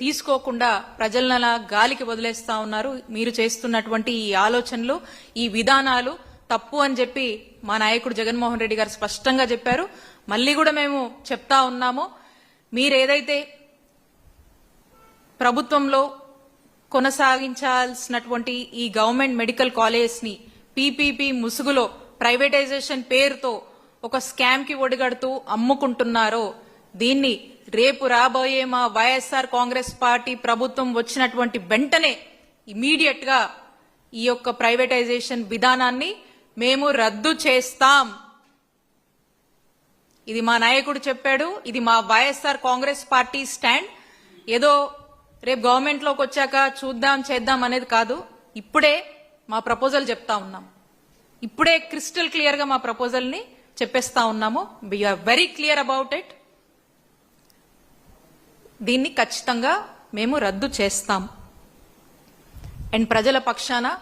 తీసుకోకుండా ప్రజలనలా గాలికి వదిలేస్తా ఉన్నారు. మీరు చేస్తున్నటువంటి ఈ ఆలోచనలు ఈ విధానాలు తప్పు అని చెప్పి మా నాయకుడు జగన్మోహన్ రెడ్డి గారు స్పష్టంగా చెప్పారు. మళ్ళీ కూడా మేము చెప్తా ఉన్నాము. మీరేదైతే ప్రభుత్వంలో కొనసాగించాల్సినటువంటి ఈ గవర్నమెంట్ మెడికల్ కాలేజెస్ని పీపీపీ ముసుగులో ప్రైవేటైజేషన్ పేరుతో ఒక స్కామ్కి ఒడిగడుతూ అమ్ముకుంటున్నారో దీన్ని రేపు రాబోయే మా వైఎస్ఆర్ కాంగ్రెస్ పార్టీ ప్రభుత్వం వచ్చినటువంటి వెంటనే ఇమీడియట్గా ఈ యొక్క ప్రైవేటైజేషన్ విధానాన్ని మేము రద్దు చేస్తాం. ఇది మా నాయకుడు చెప్పాడు ఇది మా వైఎస్ఆర్ కాంగ్రెస్ పార్టీ స్టాండ్. ఏదో రేపు గవర్నమెంట్లోకి వచ్చాక చూద్దాం చేద్దాం అనేది కాదు. ఇప్పుడే మా ప్రపోజల్ చెప్తా ఉన్నాం. ఇప్పుడే క్రిస్టల్ క్లియర్గా మా ప్రపోజల్ని చెప్పేస్తా ఉన్నాము. We're very clear about it దీన్ని ఖచ్చితంగా మేము రద్దు చేస్తాం. అండ్ ప్రజల పక్షాన